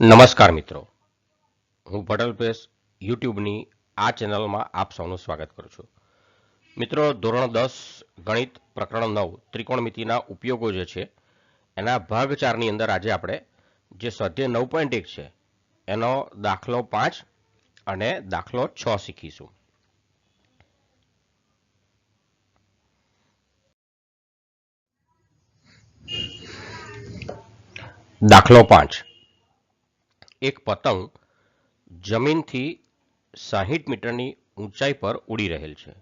નમસ્કાર મિત્રો. હું પટેલ પેશ યુટ્યુબની આ ચેનલમાં આપ સૌનું સ્વાગત કરું છું. મિત્રો, ધોરણ દસ, ગણિત પ્રકરણ નવ, ત્રિકોણમિતિના ઉપયોગો જે છે, એના ભાગ ચારની અંદર આજે આપણે જે સ્વાધ્યાય નવ પોઈન્ટ એક છે, એનો દાખલો પાંચ અને દાખલો છ શીખીશું. દાખલો પાંચ. એક પતંગ જમીનથી સાહીઠ મીટરની ઊંચાઈ પર ઉડી રહેલ છે.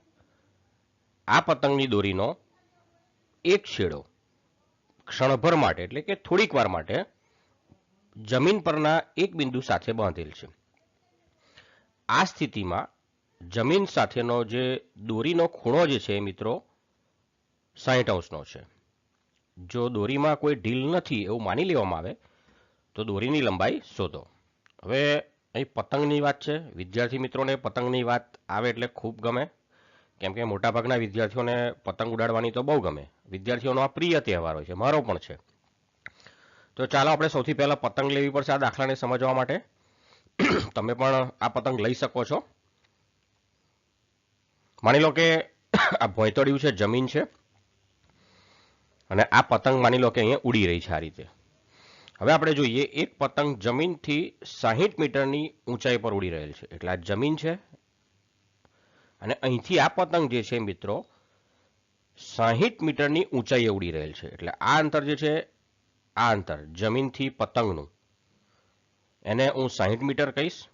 આ પતંગની દોરીનો એક છેડો ક્ષણભર માટે, એટલે કે થોડીક વાર માટે, જમીન પરના એક બિંદુ સાથે બાંધેલ છે. આ સ્થિતિમાં જમીન સાથેનો જે દોરીનો ખૂણો જે છે મિત્રો, સાહીઠ અંશનો છે. જો દોરીમાં કોઈ ઢીલ નથી એવું માની લેવામાં આવે, તો દોરીની લંબાઈ શોધો. હવે અહીં પતંગની વાત છે. વિદ્યાર્થી મિત્રોને પતંગની વાત આવે એટલે ખૂબ ગમે. કેમ કે મોટાભાગના વિદ્યાર્થીઓને પતંગ ઉડાડવાની તો બહુ ગમે. વિદ્યાર્થીઓનો આ પ્રિય તહેવાર હોય છે. મારો પણ છે. તો ચાલો આપણે સૌથી પહેલાં પતંગ લેવી પડશે આ દાખલાને સમજવા માટે. તમે પણ આ પતંગ લઈ શકો છો. માની લો કે આ ભોંયતળિયું છે, જમીન છે. અને આ પતંગ માની લો કે અહીંયા ઉડી રહી છે આ રીતે. હવે આપણે જોઈએ, એક પતંગ જમીનથી સાહીઠ મીટરની ઊંચાઈ પર ઉડી રહેલ છે. એટલે આ જમીન છે. અને અહીંથી આ પતંગ જે છે મિત્રો, સાહીઠ મીટરની ઊંચાઈએ ઉડી રહેલ છે. એટલે આ અંતર જે છે, આ અંતર જમીનથી પતંગનું. એને હું સાહીઠ મીટર કહીશ.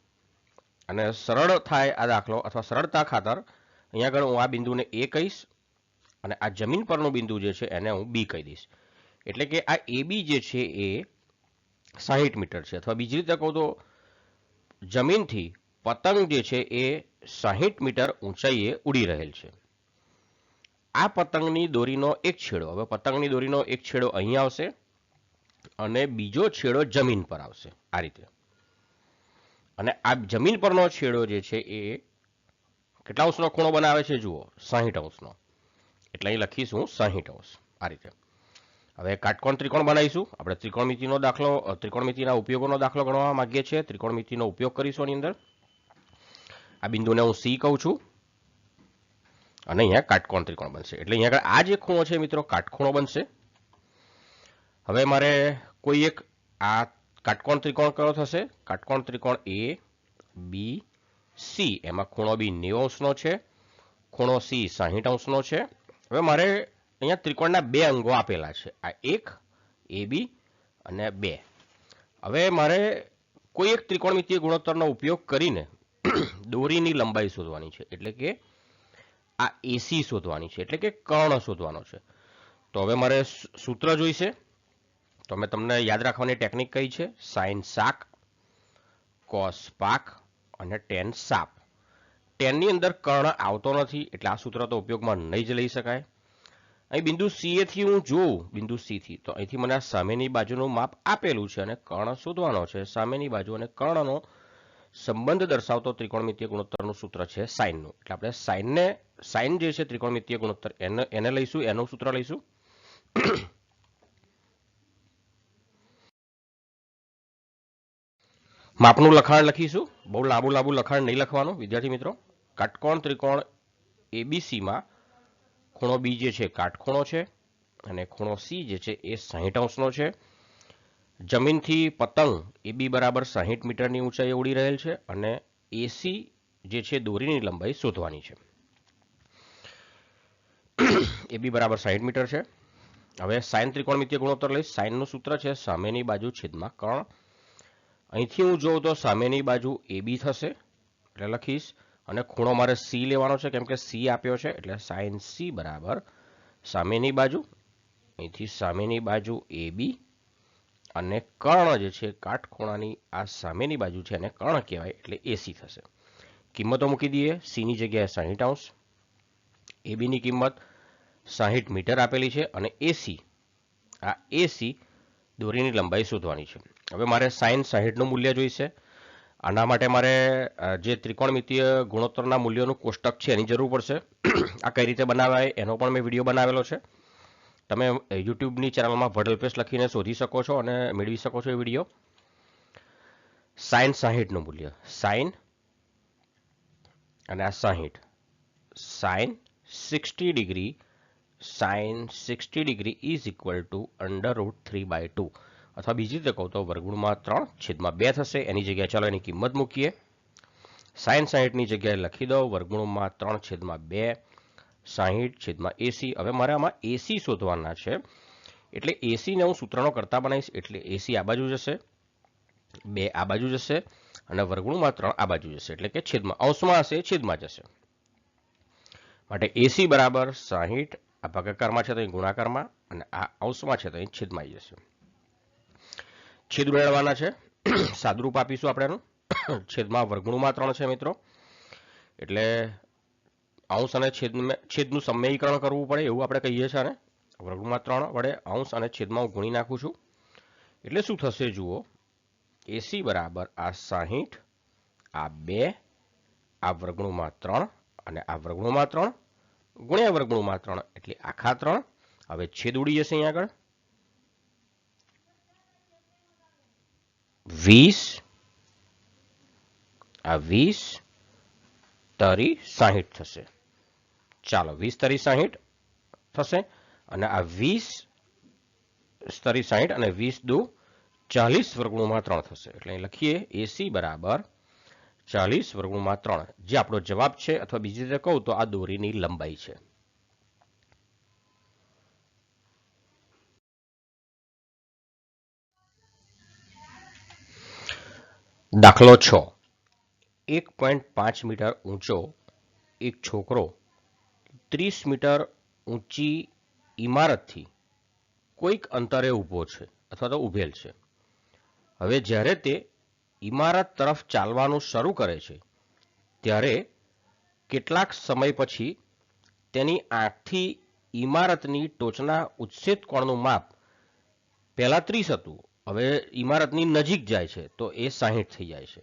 અને સરળ થાય આ દાખલો અથવા સરળતા ખાતર અહીંયા આગળ હું આ બિંદુને એ કહીશ અને આ જમીન પરનું બિંદુ જે છે એને હું બી કહી દઈશ. એટલે કે આ એ બી જે છે એ સાહીઠ મીટર છે. અથવા બીજી રીતે કહું તો, જમીનથી પતંગ જે છે એ સાહીઠ મીટર ઊંચાઈએ ઉડી રહેલ છે. આ પતંગની દોરીનો એક છેડો, હવે પતંગની દોરીનો એક છેડો અહીં આવશે અને બીજો છેડો જમીન પર આવશે, આ રીતે. અને આ જમીન પરનો છેડો જે છે એ કેટલા અંશનો ખૂણો બનાવે છે? જુઓ, સાહીઠ અંશનો. એટલે અહીં લખીશું સાહીઠ અંશ, આ રીતે. હવે કાટકોણ ત્રિકોણ બનાવીશું. આપણે ત્રિકોણમિતિનો દાખલો ત્રિકોણમિતિના ઉપયોગોનો દાખલો ગણવા માંગીએ છીએ. ત્રિકોણમિતિનો ઉપયોગ કરીશું આની અંદર. આ બિંદુને હું સી કહું છું. અને અહીંયા કાટકોણ ત્રિકોણ બનશે. એટલે અહીંયા આગળ આ જે ખૂણો છે મિત્રો, કાટખૂણો બનશે. હવે મારે કોઈ એક આ કાટકોણ ત્રિકોણ કયો થશે? કાટકોણ ત્રિકોણ એ, બી, સી. એમાં ખૂણો બી નેવું અંશનો છે. ખૂણો સી સાહીઠ અંશનો છે. હવે મારે અહીંયા ત્રિકોણના બે અંગો આપેલા છે. આ એક, એ બી અને બે. હવે મારે કોઈ એક ત્રિકોણમિતીય ગુણોત્તરનો ઉપયોગ કરીને દોરીની લંબાઈ શોધવાની છે. એટલે કે આ એસી શોધવાની છે. એટલે કે કર્ણ શોધવાનો છે. તો હવે મારે સૂત્ર જોઈશે. તો મેં તમને યાદ રાખવાની ટેકનિક કઈ છે. સાઇન શાક, કોસ પાક અને ટેન સાપ. ટેનની અંદર કર્ણ આવતો નથી. એટલે આ સૂત્ર તો ઉપયોગમાં નહીં જ લઈ શકાય. અહીં બિંદુ સી થી હું જોઉં, બિંદુ સી થી. તો અહીંથી મને આ સામેની બાજુનું માપ આપેલું છે અને કર્ણ શોધવાનો છે. સામેની બાજુ અને કર્ણનો સંબંધ દર્શાવતો ત્રિકોણમિતીય ગુણોત્તરનું સૂત્ર છે સાઇનનું. એટલે આપણે સાઇનને, સાઇન જે છે ત્રિકોણમિતીય ગુણોત્તર. એને એને લઈશું, એનું સૂત્ર લઈશું. માપનું લખાણ લખીશું. બહુ લાંબુ લાંબુ લખાણ નહીં લખવાનું. વિદ્યાર્થી મિત્રો, કાટકોણ ત્રિકોણ એબીસીમાં ખૂણો બી જે છે કાટખૂણો છે અને ખૂણો સી જે છે એ સાહીઠ અંશનો છે. જમીનથી પતંગ એ બી બરાબર સાહીઠ મીટરની ઊંચાઈ ઉડી રહેલ છે અને એસી જે છે દોરીની લંબાઈ શોધવાની છે. એ બી બરાબર સાહીઠ મીટર છે. હવે સાઈન ત્રિકોણમિતિય ગુણોત્તર લઈશ. સાઈનનું સૂત્ર છે સામેની બાજુ છેદમાં કર્ણ અહીંથી હું જોઉં તો સામેની બાજુ એ બી થશે. એટલે લખીશ અને ખૂણો મારે સી લેવાનો છે, કેમ કે સી આપ્યો છે, એટલે સાઇન સી બરાબર સામેની બાજુ, અહીંથી સામેની બાજુ એ બી અને કર્ણ જે છે, કાટખૂણાની આ સામેની બાજુ છે, એને કર્ણ કહેવાય, એટલે એસી થશે. કિંમતો મૂકી દઈએ સીની જગ્યાએ સાહીઠ અંશ એ બીની કિંમત સાહીઠ મીટર આપેલી છે, અને એસી આ એસી દોરીની લંબાઈ શોધવાની છે. હવે મારે સાઈન સાહીઠનું મૂલ્ય જોઈશે. આના માટે મારે જે ત્રિકોણમિતીય ગુણોત્તરના મૂલ્યોનું કોષ્ટક છે, એની જરૂર પડશે. આ કઈ રીતે બનાવાય, એનો પણ મેં વીડિયો બનાવેલો છે. તમે યુટ્યુબની ચેનલમાં ભડલ પેસ લખીને શોધી શકો છો અને મેળવી શકો છો એ વીડિયો. સાઇન સાહીઠનું મૂલ્ય. સાઈન અને આ સાહીઠ. Sine sixty degree sine sixty degree is equal to under root three by two. અથવા બીજી રીતે કહું તો વર્ગુણમાં ત્રણ છેદમાં બે થશે. એની જગ્યાએ ચાલો એની કિંમત મૂકીએ. સાઈન સાહીઠની જગ્યાએ લખી દો વર્ગુણમાં ત્રણ છેદમાં બે સાહીઠ છેદમાં એસી. હવે મારે આમાં એસી શોધવાના છે. એટલે એસીને હું સૂત્રનો કરતા બનાવીશ, એટલે એસી આ બાજુ જશે, બે આ બાજુ જશે, અને વર્ગુણમાં ત્રણ આ બાજુ જશે. એટલે કે છેદમાં, અંશમાં હશે છેદમાં જશે. માટે એસી બરાબર સાહીઠ આ ભાગાકારમાં છે તો અહીં ગુણાકારમાં, અને આ અંશમાં છે તો અહીં છેદમાં જશે. છેદ મેળવવાના છે. સાદરૂપ આપીશું આપણે એનું. છેદમાં વર્ગુણમાં ત્રણ છે મિત્રો. એટલે અંશ અને છેદ છેદનું સમયીકરણ કરવું પડે એવું આપણે કહીએ છીએ ને વર્ગમાં ત્રણ વડે અંશ અને છેદમાં હું ગુણી નાખું છું. એટલે શું થશે જુઓ. એસી બરાબર આ સાહીઠ, આ બે, આ વર્ગણુંમાં ત્રણ અને આ વર્ગણુંમાં ત્રણ ગુણ્યા વર્ગણુંમાં ત્રણ એટલે આખા ત્રણ. હવે છેદ ઉડી જશે અહીંયા આગળ. વીસ, આ વીસ તરી સાહીઠ થશે. ચાલો, વીસ તરી સાહીઠ થશે અને આ વીસ તરી સાહીઠ અને વીસ દુ ચાલીસ વર્ગુણમાં ત્રણ થશે. એટલે લખીએ એસી બરાબર ચાલીસ વર્ગુણમાં ત્રણ. જે આપણો જવાબ છે અથવા બીજી રીતે કહું તો આ દોરીની લંબાઈ છે. દાખલો છ. એક પોઈન્ટ પાંચ મીટર ઊંચો એક છોકરો ત્રીસ મીટર ઊંચી ઇમારતથી કોઈક અંતરે ઊભો છે અથવા તો ઊભેલ છે. હવે જ્યારે તે ઇમારત તરફ ચાલવાનું શરૂ કરે છે, ત્યારે કેટલાક સમય પછી તેની આંખથી ઇમારતની ટોચના ઉચ્છેદ કોણનું માપ પહેલાં ત્રીસ હતું હવે ઇમારતની નજીક જાય છે, તો એ સાહીઠ થઈ જાય છે.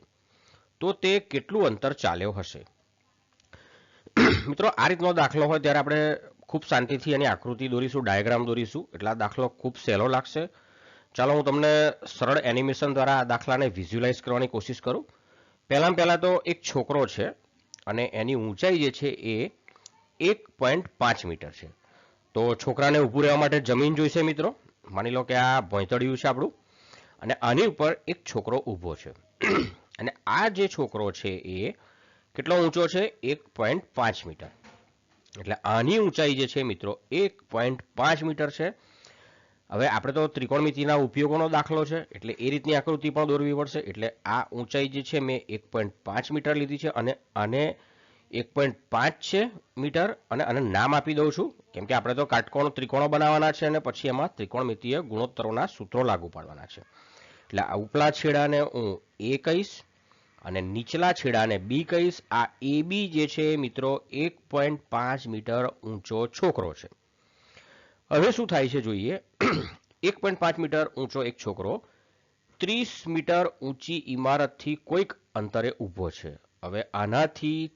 તો તે કેટલું અંતર ચાલ્યો હશે? મિત્રો, આ રીતનો દાખલો હોય ત્યારે આપણે ખૂબ શાંતિથી એની આકૃતિ દોરીશું, ડાયાગ્રામ દોરીશું. એટલે આ દાખલો ખૂબ સહેલો લાગશે. ચાલો, હું તમને સરળ એનિમેશન દ્વારા આ દાખલાને વિઝ્યુલાઇઝ કરવાની કોશિશ કરું. પહેલાં પહેલાં તો એક છોકરો છે અને એની ઊંચાઈ જે છે એ એક પોઈન્ટ પાંચ મીટર છે. તો છોકરાને ઊભું રહેવા માટે જમીન જોઈશે, મિત્રો. માની લો કે આ ભોંયતળિયું છે આપણું. અને આની ઉપર એક છોકરો ઊભો છે. અને આ જે છોકરો છે એ કેટલો ઊંચો છે? એક પોઈન્ટ પાંચ મીટર. એટલે આની ઊંચાઈ જે છે મિત્રો, એક પોઈન્ટ પાંચ મીટર છે. હવે આપણે તો ત્રિકોણમિતિના ઉપયોગોનો દાખલો છે, એટલે એ રીતની આકૃતિ પણ દોરવી પડશે. એટલે આ ઊંચાઈ જે છે મેં એક પોઈન્ટ પાંચ મીટર લીધી છે અને આને એક પોઈન્ટ પાંચ છે મીટર અને આને નામ આપી દઉં છું. કેમ કે આપણે તો કાટકોણ ત્રિકોણો બનાવવાના છે અને પછી એમાં ત્રિકોણમિતિય ગુણોત્તરોના સૂત્રો લાગુ પાડવાના છે. એટલે આ ઉપલા છેડાને હું એ કહીશ અને નીચલા છેડાને બી કહીશ. આ એ બી જે છે મિત્રો, એક પોઈન્ટ પાંચ મીટર ઊંચો છોકરો છે. હવે શું થાય છે જોઈએ? એક પોઈન્ટ પાંચ મીટર ઊંચો એક છોકરો ત્રીસ મીટર ઊંચી ઇમારતથી કોઈક અંતરે ઊભો છે. હવે આનાથી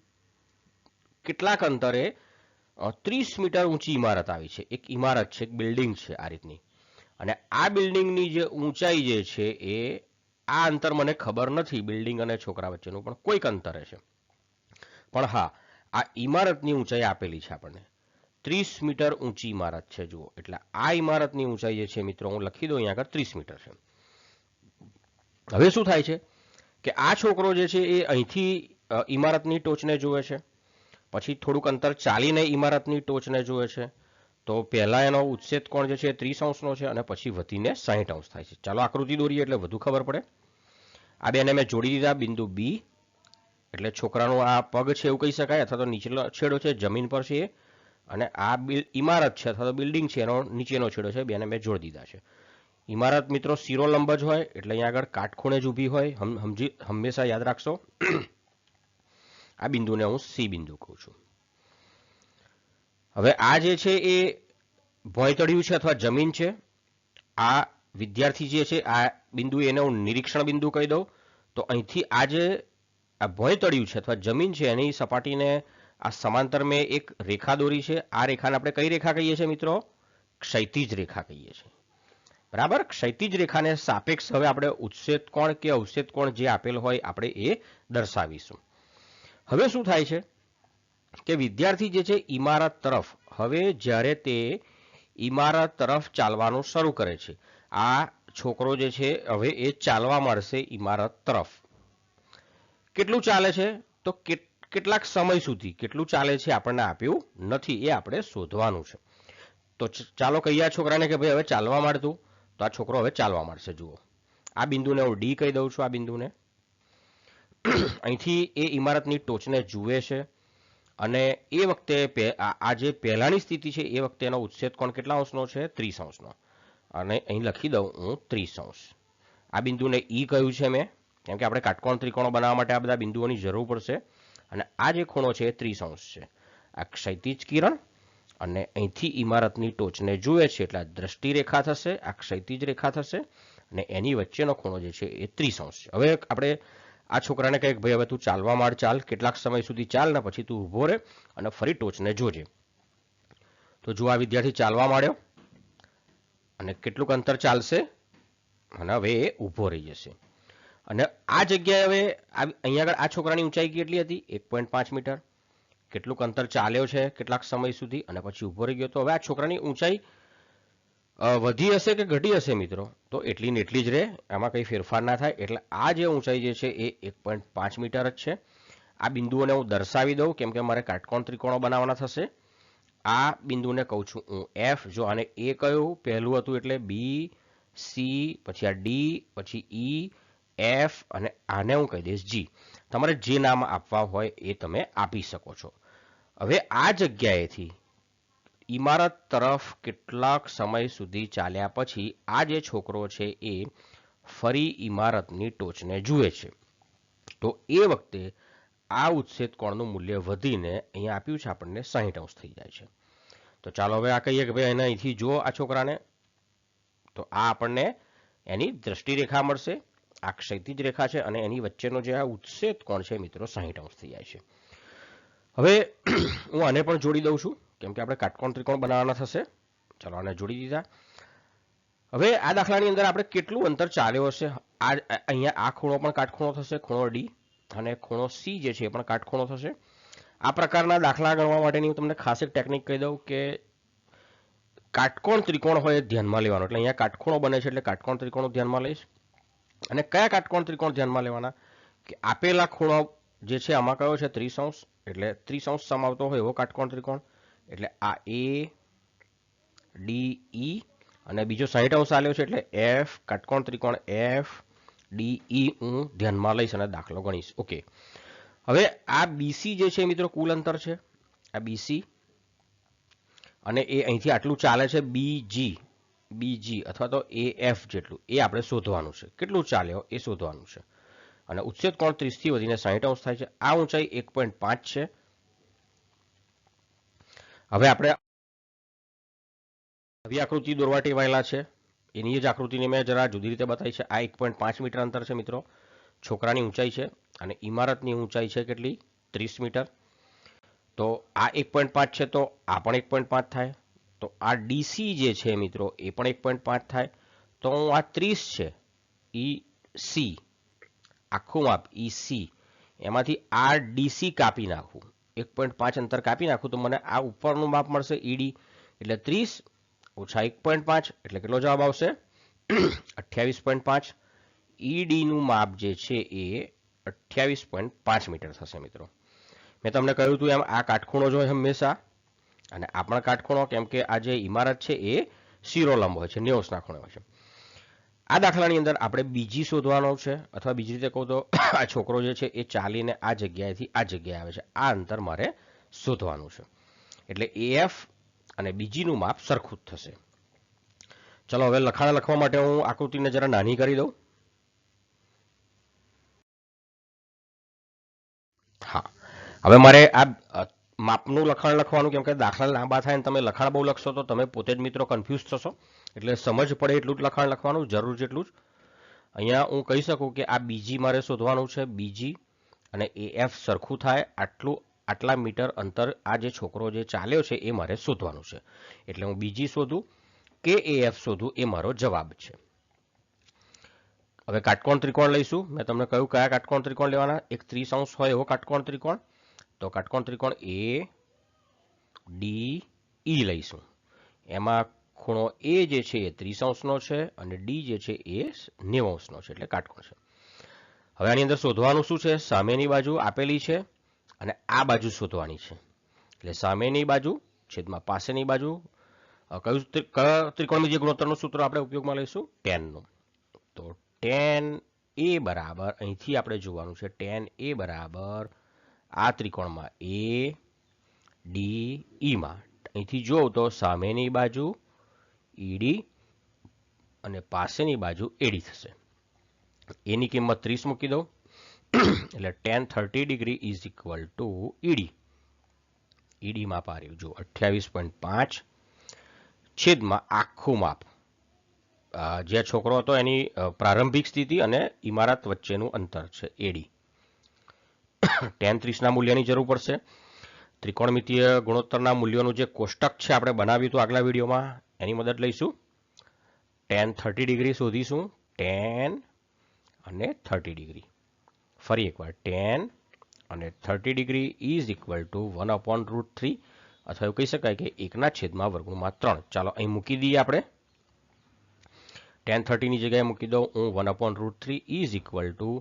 કેટલાક અંતરે ત્રીસ મીટર ઊંચી ઇમારત આવી છે. એક ઇમારત છે, એક બિલ્ડિંગ છે આ રીતની. અને આ બિલ્ડિંગની જે ઊંચાઈ જે છે એ આ અંતર મને ખબર નથી, બિલ્ડિંગ અને છોકરા વચ્ચેનું પણ કોઈક અંતરે છે પણ હા, આ ઇમારતની ઊંચાઈ આપેલી છે આપણને. ત્રીસ મીટર ઊંચી ઇમારત છે, જુઓ. એટલે આ ઇમારતની ઊંચાઈ જે છે મિત્રો, હું લખી દઉં અહીંયા આગળ, ત્રીસ મીટર છે. હવે શું થાય છે કે આ છોકરો જે છે એ અહીંથી ઇમારતની ટોચને જુએ છે. પછી થોડુંક અંતર ચાલીને ઇમારતની ટોચને જુએ છે. તો પહેલાં એનો ઉચ્છેદ કોણ જે છે ત્રીસ અંશનો છે અને પછી વધીને સાહીઠ અંશ થાય છે. ચાલો આકૃતિ દોરીએ એટલે વધુ ખબર પડે. આ બેને મેં જોડી દીધા, બિંદુ બી એટલે છોકરાનો આ પગ છે એવું કહી શકાય, અથવા તો નીચેનો છેડો છે, જમીન પર છે અને આ ઇમારત છે, અથવા તો બિલ્ડિંગ છે, એનો નીચેનો છેડો છે, બેને મેં જોડી દીધા છે. ઇમારત મિત્રો શીરો લંબ જ હોય, એટલે અહીંયા આગળ કાટખૂણે જ ઊભી હોય સમજી હંમેશા યાદ રાખશો. આ બિંદુને હું સી બિંદુ કહું છું. હવે આ જે છે એ ભોંયતળિયું છે અથવા જમીન છે? આ વિદ્યાર્થી જે છે, આ બિંદુ એને હું નિરીક્ષણ બિંદુ કહી દઉં. તો અહીંથી આ જે આ ભોયતળિયું છે અથવા જમીન છે, એની સપાટીને આ સમાંતર મેં એક રેખા દોરી છે. આ રેખાને આપણે કઈ રેખા કહીએ છીએ મિત્રો? ક્ષૈતિજ રેખા કહીએ છીએ. બરાબર? ક્ષૈતિજ રેખાને સાપેક્ષ હવે આપણે ઉચ્છેદ કોણ કે અવક્ષેદ કોણ જે આપેલ હોય, આપણે એ દર્શાવીશું. હવે શું થાય છે? કે વિદ્યાર્થી જે છે ઇમારત તરફ, હવે જ્યારે તે ઇમારત તરફ ચાલવાનું શરૂ કરે છે, આ છોકરો જે છે, હવે એ ચાલવા મળશે ઇમારત તરફ. કેટલું ચાલે છે? તો કેટલાક સમય સુધી કેટલું ચાલે છે આપણને આપ્યું નથી એ આપણે શોધવાનું છે. તો ચાલો કહીએ આ છોકરાને કે ભાઈ હવે ચાલવા માંડતું તો. આ છોકરો હવે ચાલવા માંડશે, જુઓ. આ બિંદુને હું ડી કહી દઉં છું, આ બિંદુને. અહીંથી એ ઇમારતની ટોચને જુએ છે. અને એ વખતે આ જે પહેલાની સ્થિતિ છે, એ વખતે એનો ઉચ્છેદ કોણ કેટલા અંશનો છે? ત્રીસ અંશનો. અને અહીં લખી દઉં હું, ત્રીસ અંશ. આ બિંદુને ઈ કહ્યું છે મેં. કેમ કે આપણે કાટકોણ ત્રિકોણો બનાવવા માટે આ બધા બિંદુઓની જરૂર પડશે. અને આ જે ખૂણો છે, એ ત્રીસ અંશ છે. આ ક્ષૈતિજ કિરણ અને અહીંથી ઇમારતની ટોચને જુએ છે, એટલે દ્રષ્ટિ રેખા થશે, આ ક્ષૈતિજ રેખા થશે. અને એની વચ્ચેનો ખૂણો જે છે, એ ત્રીસ અંશ છે. હવે આપણે આ છોકરાને કહે ભાઈ, હવે તું ચાલવા માંડ, ચાલ. કેટલાક સમય સુધી ચાલ, ને પછી તું ઊભો રહે અને ફરી ટોચને જોજે. તો જો આ વિદ્યાર્થી ચાલવા માંડ્યો અને કેટલુંક અંતર ચાલશે અને હવે એ ઊભો રહી જશે. અને આ જગ્યાએ હવે અહીંયા આગળ આ છોકરાની ઊંચાઈ કેટલી હતી? એક પોઈન્ટ પાંચ મીટર. કેટલુંક અંતર ચાલ્યો છે કેટલાક સમય સુધી અને પછી ઊભો રહી ગયો. તો હવે આ છોકરાની ઊંચાઈ વધી હશે કે ઘટી હશે મિત્રો? તો એટલી ને એટલી જ રહે. એમાં કંઈ ફેરફાર ના થાય. એટલે આ જે ઊંચાઈ જે છે એ એક પોઈન્ટ પાંચ મીટર જ છે. આ બિંદુઓને હું દર્શાવી દઉં, કેમ કે મારે કાટકોણ ત્રિકોણો બનાવવાના થશે. આ બિંદુને કહું છું હું એફ જો આને એ કયું પહેલું હતું એટલે બી સી પછી આ ડી પછી ઈ એફ અને આને હું કહી દઈશ જી તમારે જે નામ આપવા હોય એ તમે આપી શકો છો. હવે આ જગ્યાએથી ઇમારત તરફ કેટલાક સમય સુધી ચાલ્યા પછી આ જે છોકરો છે એ ફરી ઇમારતની ટોચને જુએ છે. તો એ વખતે આ ઉચ્છેદ કોણનું મૂલ્ય વધીને અહીંયા આપ્યું છે, આપણને સાહીઠ અંશ થઈ જાય છે. તો ચાલો હવે આ કહીએ કે ભાઈ એને અહીંથી જુઓ આ છોકરાને. તો આ આપણને એની દ્રષ્ટિ રેખા મળશે, આ ક્ષૈતિજ રેખા છે અને એની વચ્ચેનો જે આ ઉચ્છેદ કોણ છે મિત્રો સાહીઠ અંશ થઈ જાય છે. હવે હું આને પણ જોડી દઉં છું. કેમ કે આપણે કાટકોણ ત્રિકોણ બનાવવાના થશે? ચલો આને જોડી દીધા. હવે આ દાખલાની અંદર આપણે કેટલું અંતર ચાલ્યો હશે? આ અહીંયા આ ખૂણો પણ કાટખૂણો થશે, ખૂણો ડી અને ખૂણો સી જે છે એ પણ કાટખૂણો થશે. આ પ્રકારના દાખલા ગણવા માટેની હું તમને ખાસ એક ટેકનિક કહી દઉં કે કાટકોણ ત્રિકોણ હોય ધ્યાનમાં લેવાનો. એટલે અહીંયા કાટખૂણો બને છે એટલે કાટકોણ ત્રિકોણ ધ્યાનમાં લઈશ. અને કયા કાટકોણ ત્રિકોણ ધ્યાનમાં લેવાના? કે આપેલા ખૂણો જે છે આમાં કયો છે? ત્રીસ અંશ. એટલે ત્રીસ અંશ સમાવતો હોય એવો કાટકોણ ત્રિકોણ. એટલે આ એ ડી ઈ અને બીજો સાઈઠ અંશ આલ્યો છે એટલે એફ કાટકોણ ત્રિકોણ એફ ડી ઈ હું ધ્યાનમાં લઈશ અને દાખલો ગણીશ. ઓકે હવે આ બીસી જે છે મિત્રો કુલ અંતર છે. આ બીસી અને એ અહીંથી આટલું ચાલે છે બીજી બીજી અથવા તો એ એફ જેટલું. એ આપણે શોધવાનું છે. કેટલું ચાલ્યો એ શોધવાનું છે. અને ઉચ્છેદ કોણ ત્રીસથી વધીને સાહીઠ અંશ થાય છે. આ ઊંચાઈ એક પોઈન્ટ પાંચ છે. હવે આપણે આવી આકૃતિ દોરવા ટેવાયેલા છે. એની જ આકૃતિને મેં જરા જુદી રીતે બતાવી છે. આ એક પોઈન્ટ પાંચ મીટર અંતર છે મિત્રો. છોકરાની ઊંચાઈ છે અને ઇમારતની ઊંચાઈ છે કેટલી? ત્રીસ મીટર. તો આ એક પોઈન્ટ પાંચ છે તો આ પણ એક પોઈન્ટ પાંચ થાય. તો આ ડીસી જે છે મિત્રો, એ પણ એક પોઈન્ટ પાંચ થાય. તો હું આ ત્રીસ છે. E C. આખું માપ ઈ સી. એમાંથી આ ડીસી કાપી નાખું. એક પોઈન્ટ પાંચ અંતર કાપી નાખું તો મને આ ઉપરનું માપ મળશે ઈડી. એટલે ત્રીસ ઓછા એક પોઈન્ટ પાંચ, એટલે કેટલો જવાબ આવશે? અઠ્યાવીસ પોઈન્ટ પાંચ. ઈડીનું માપ જે છે એ અઠ્યાવીસ પોઈન્ટ પાંચ મીટર થશે મિત્રો. મેં તમને કહ્યું હતું એમ, આ કાટખૂણો જ હંમેશા. અને આ પણ કાટખૂણો, કેમ કે આ જે ઇમારત છે એ શિરોલંબ હોય છે નેવસના ખૂણે હોય છે. આ દાખલાની અંદર આપણે બીજી શોધવાનો છે અથવા બીજી રીતે કહું તો આ છોકરો જે છે એ ચાલીને આ જગ્યાએથી આ જગ્યાએ આવે છે. આ અંતર મારે શોધવાનું છે. એટલે એએફ અને બીજીનું માપ સરખું જ થશે. ચલો, હવે લખાણ લખવા માટે હું આકૃતિને જરા નાની કરી દઉં. હા. હવે મારે આ માપનું લખાણ લખવાનું, કેમ કે દાખલા લાંબા થાય ને તમે લખાણ બહુ લખશો તો તમે પોતે જ મિત્રો કન્ફ્યુઝ થશો. એટલે સમજ પડે એટલું જ લખાણ લખવાનું, જરૂર જેટલું જ. અહીંયા હું કહી શકું કે આ બીજી મારે શોધવાનું છે, બીજી અને એ એફ સરખું થાય, આટલું, આટલા મીટર અંતર આ જે છોકરો જે ચાલ્યો છે એ મારે શોધવાનું છે. એટલે હું બીજી શોધું કે એ એફ શોધું, એ મારો જવાબ છે. હવે કાટકોણ ત્રિકોણ લઈશું. મેં તમને કહ્યું કયા કાટકોણ ત્રિકોણ લેવાના? એક ત્રીસ અંશ હોય એવો કાટકોણ ત્રિકોણ. તો કાટકોણ ત્રિકોણ એ ડી, ઈ લઈશું. એમાં ખૂણો એ જે છે એ ત્રીસ અંશનો છે અને ડી જે છે એ નેવું છે, એટલે કાટકોણ છે. હવે આની અંદર શોધવાનું શું છે? સામેની બાજુ આપેલી છે અને આ બાજુ શોધવાની છે. એટલે સામેની બાજુ છેદમાં પાસેની બાજુ કયું ત્રિ- કયા જે ગુણોત્તરનું સૂત્ર આપણે ઉપયોગમાં લઈશું? ટેનનું. તો ટેન એ બરાબર, અહીંથી આપણે જોવાનું છે ટેન એ બરાબર આ ત્રિકોણમાં એ, ડી ઈમાં અહીંથી જોઉં તો સામેની બાજુ ઈડી અને પાસેની બાજુ એડી થશે. એની કિંમત ત્રીસ મૂકી દઉં. એટલે tan thirty degree is equal to ED. ED માપ આ રહ્યું. જો અઠ્યાવીસ પોઈન્ટ પાંચ છેદમાં આખું માપ. જે છોકરો હતો એની પ્રારંભિક સ્થિતિ અને ઇમારત વચ્ચેનું અંતર છે એડી. ટેન ત્રીસના મૂલ્યની જરૂર પડશે. ત્રિકોણમિતીય ગુણોત્તરના મૂલ્યોનું જે કોષ્ટક છે આપણે બનાવ્યું હતું આગલા વિડીયોમાં, એની મદદ લઈશું. ટેન થર્ટી ડિગ્રી શોધીશું. ટેન અને થર્ટી ડિગ્રી. ફરી એકવાર ટેન અને thirty degree is equal to one upon root three. અથવા એવું કહી શકાય કે એકના છેદમાં વર્ગમૂળમાં ત્રણ. ચાલો અહીં મૂકી દઈએ આપણે. ટેન થર્ટીની જગ્યાએ મૂકી દઉં. હું one upon root three is equal to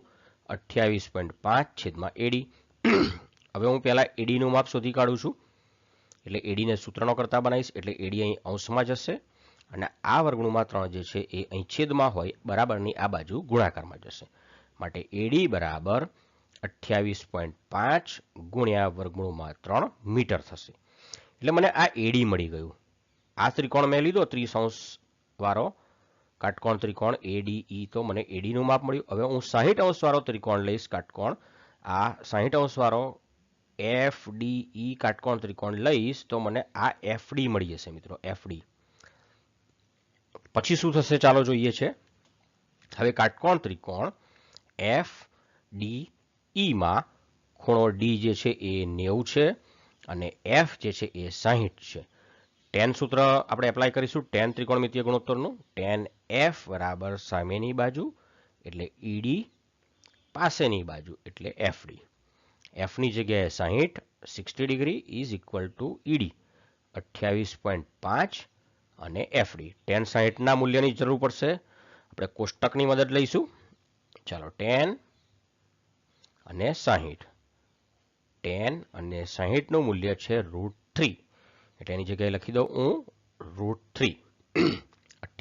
અઠ્યાવીસ પોઈન્ટ પાંચ છેદમાં એડી હવે હું પહેલાં એડીનું માપ શોધી કાઢું છું. એટલે એડીને સૂત્રનો કરતા બનાવીશ, એટલે એડી અહીં અંશમાં જશે અને આ વર્ગણુંમાં ત્રણ જે છે એ અહીં છેદમાં હોય, બરાબરની આ બાજુ ગુણાકારમાં જશે. માટે એડી બરાબર અઠ્યાવીસ પોઈન્ટ પાંચ ગુણ્યા વર્ગણુંમાં ત્રણ મીટર થશે. એટલે મને આ એડી મળી ગયું. આ ત્રિકોણ મેં લીધો, ત્રીસ અંશ વાળો કાટકોણ ત્રિકોણ એડીઈ તો મને એડીનું માપ મળ્યું. હવે હું સાહીઠ અંશવાળો ત્રિકોણ લઈશ કાટકોણ. આ સાહીઠ અંશવાળો એફ ડી કાટકોણ ત્રિકોણ લઈશ તો મને આ એફડી મળી જશે મિત્રો એફડી પછી શું થશે ચાલો જોઈએ છે. હવે કાટકોણ ત્રિકોણ એફ ડી ઈમાં ખૂણો ડી જે છે એ નેવું છે અને એફ જે છે એ સાહીઠ છે. ટેન સૂત્ર આપણે એપ્લાય કરીશું. ટેન ત્રિકોણમિતીય ગુણોત્તરનું. ટેન એફ બરાબર સામેની બાજુ એટલે ઈડી પાસેની બાજુ એટલે એફડી એફની જગ્યાએ સાહીઠ, sixty degree is equal to ED અઠ્યાવીસ પોઈન્ટ પાંચ અને એફડી ટેન સાહીઠના મૂલ્યની જરૂર પડશે. આપણે કોષ્ટકની મદદ લઈશું. ચાલો ટેન અને સાહીઠ. ટેન અને સાહીઠનું મૂલ્ય છે રૂટ થ્રી એટલે એની જગ્યાએ લખી દઉં હું રૂટ થ્રી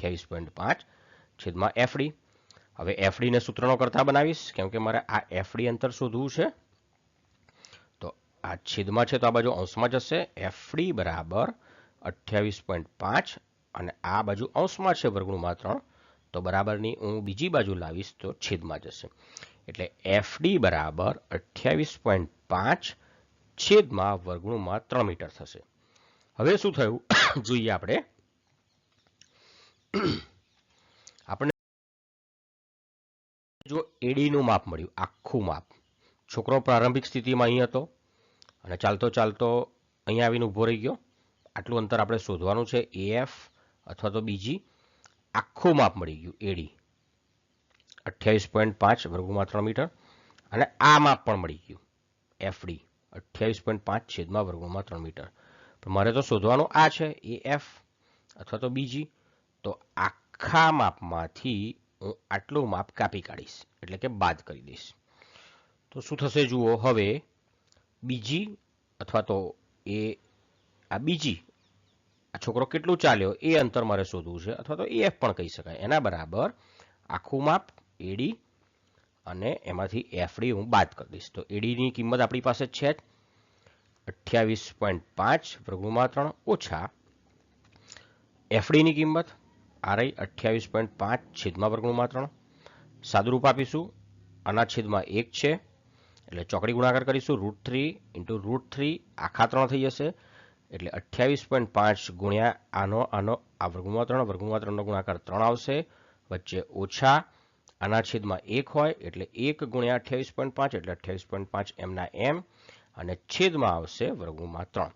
અઠ્યાવીસ પોઈન્ટ પાંચ છેદમાં એફડી હવે એફડીને સૂત્રનો કરતા બનાવીશ કેમ કે મારે આ એફડી અંતર શોધવું છે. તો આ છેદમાં છે તો આ બાજુ અંશમાં જશે એફડી બરાબર અઠ્યાવીસ પોઈન્ટ પાંચ અને આ બાજુ અંશમાં છે વર્ગણુંમાં ત્રણ. તો બરાબરની હું બીજી બાજુ લાવીશ તો છેદમાં જશે. એટલે એફડી બરાબર અઠ્યાવીસ પોઈન્ટ પાંચ છેદમાં વર્ગણુંમાં ત્રણ મીટર થશે. હવે શું થયું? જોઈએ આપણે. આપણે જો એડીનું માપ મળ્યું, આખું માપ. છોકરો પ્રારંભિક સ્થિતિમાં અહીં હતો અને ચાલતો ચાલતો અહીંયા આવીને ઊભો રહી ગયો. આટલું અંતર આપણે શોધવાનું છે એએફ અથવા તો બીજી આખું માપ મળી ગયું એડી અઠ્યાવીસ પોઈન્ટ પાંચ વર્ગમાં ત્રણ મીટર. અને આ માપ પણ મળી ગયું એફડી અઠ્યાવીસ પોઈન્ટ પાંચ છેદમાં વર્ગોમાં ત્રણ મીટર. મારે તો શોધવાનું આ છે એ એફ અથવા તો બીજી તો આખા માપમાંથી હું આટલું માપ કાપી કાઢીશ, એટલે કે બાદ કરી દઈશ. તો શું થશે જુઓ, હવે બીજી અથવા તો એ, આ બીજી, આ છોકરો કેટલું ચાલ્યો એ અંતર મારે શોધવું છે, અથવા તો એફ પણ કહી શકાય. એના બરાબર આખું માપ એડી અને એમાંથી એફડી હું બાદ કરી દઈશ. તો એડીની કિંમત આપણી પાસે છે જ અઠ્યાવીસ પોઈન્ટ પાંચ વર્ગમાં ત્રણ ઓછા એફડીની કિંમત આ રહી અઠ્યાવીસ પોઈન્ટ પાંચ છેદમાં વર્ગણુંમાં ત્રણ. સાદુરૂપ આપીશું. આના છેદમાં એક છે. એટલે ચોકડી ગુણાકાર કરીશું. Root three into root three આખા ત્રણ થઈ જશે. એટલે અઠ્યાવીસ પોઈન્ટ પાંચ ગુણ્યા આનો આનો આ વર્ગમાં ત્રણ વર્ગમાં ત્રણનો ગુણાકાર ત્રણ આવશે. વચ્ચે ઓછા આના છેદમાં એક હોય એટલે એક ગુણ્યા અઠ્યાવીસ પોઈન્ટ પાંચ એટલે અઠ્યાવીસ પોઈન્ટ પાંચ એમના એમ અને છેદમાં આવશે વર્ગમાં ત્રણ.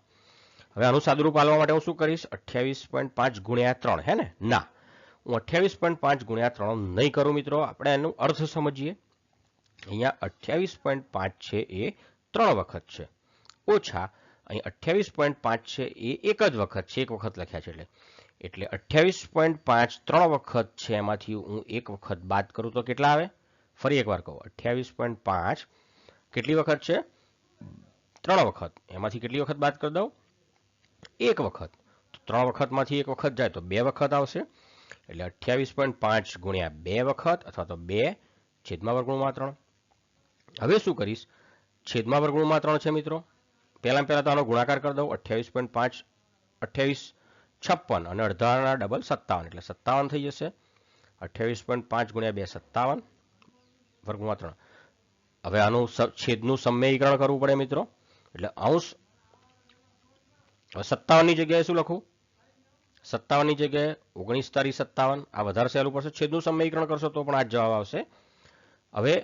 હવે આનું સાદુરૂપ આલવા માટે હું શું કરીશ? અઠ્યાવીસ પોઈન્ટ પાંચ ગુણ્યા ત્રણ. હે ને? ના. હું અઠ્યાવીસ પોઈન્ટ પાંચ ગુણ્યા ત્રણ નહીં કરું મિત્રો. આપણે એનું અર્થ સમજીએ. અહીંયા અઠ્યાવીસ પોઈન્ટ પાંચ છે એ ત્રણ વખત છે. ઓછા, અહીં અઠ્યાવીસ પોઈન્ટ પાંચ છે એ એક જ વખત છે. એક વખત લખ્યા છે એટલે. એટલે અઠ્યાવીસ પોઈન્ટ પાંચ ત્રણ વખત છે એમાંથી હું એક વખત બાદ કરું તો કેટલા આવે? ફરી એકવાર કહું. અઠ્યાવીસ પોઈન્ટ પાંચ કેટલી વખત છે? ત્રણ વખત. એમાંથી કેટલી વખત બાદ કરી દઉં? એક વખત. ત્રણ વખતમાંથી એક વખત જાય તો બે વખત આવશે. એટલે અઠ્યાવીસ પોઈન્ટ પાંચ ગુણ્યા બે વખત અથવા તો બે છેદમાં વર્ગમૂળમાં ત્રણ. હવે શું કરીશ? છેદમાં વર્ગમૂળમાં ત્રણ છે મિત્રો. પહેલાં પહેલાં તો આનો ગુણાકાર કરી દઉં. અઠ્યાવીસ પોઈન્ટ પાંચ, અઠ્યાવીસ છપ્પન અને અડધાના ડબલ સત્તાવન. એટલે સત્તાવન થઈ જશે. અઠ્યાવીસ પોઈન્ટ પાંચ ગુણ્યા બે સત્તાવન વર્ગમાં ત્રણ. હવે આનું છેદનું સમ્યયીકરણ કરવું પડે મિત્રો. એટલે અંશ સત્તાવનની જગ્યાએ શું લખું? સત્તાવનની જગ્યાએ ઓગણીસ તારી સત્તાવન, આ વધારે સહેલું પડશે. છેદનું સમ્યયીકરણ કરશો તો પણ આ જવાબ આવશે. હવે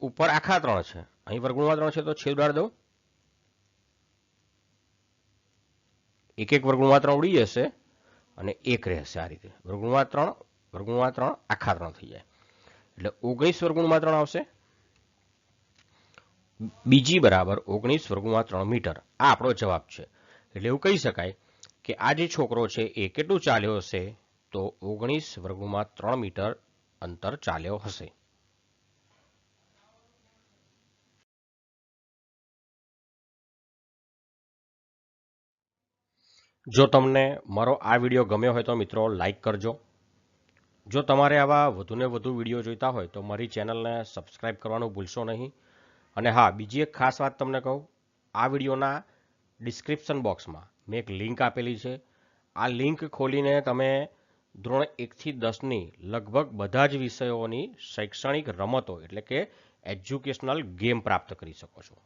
ઉપર આખા ત્રણ છે. અહીં વર્ગુણમાં ત્રણ છે તો છેદ ઉડાડ દઉં. એક એક વર્ગુણમાં ત્રણ ઉડી જશે અને એક રહેશે આ રીતે. વર્ગુણમાં ત્રણ વર્ગુણમાં ત્રણ, આખા ત્રણ થઈ જાય. એટલે ઓગણીસ વર્ગુણમાં ત્રણ આવશે. બીજી બરાબર ઓગણીસ વર્ગુણમાં ત્રણ મીટર. આ આપણો જવાબ છે. એટલે એવું કહી શકાય કે આ જે છોકરો છે એ કેટલું ચાલ્યો હશે? તો ઓગણીસ વર્ગમાં ત્રણ મીટર અંતર ચાલ્યો હશે. જો તમને મારો આ વીડિયો ગમ્યો હોય તો મિત્રો લાઈક કરજો. જો તમારે આવા વધુને વધુ વીડિયો જોઈતા હોય તો મારી ચેનલને સબસ્ક્રાઈબ કરવાનું ભૂલશો નહીં. અને હા, બીજી એક ખાસ વાત તમને કહું. આ વિડીયોના ડિસ્ક્રિપ્શન બોક્સમાં મેં એક લિંક આપેલી છે. આ લિંક ખોલીને તમે ધોરણ એકથી દસની લગભગ બધા જ વિષયોની શૈક્ષણિક રમતો, એટલે કે એજ્યુકેશનલ ગેમ પ્રાપ્ત કરી શકો છો.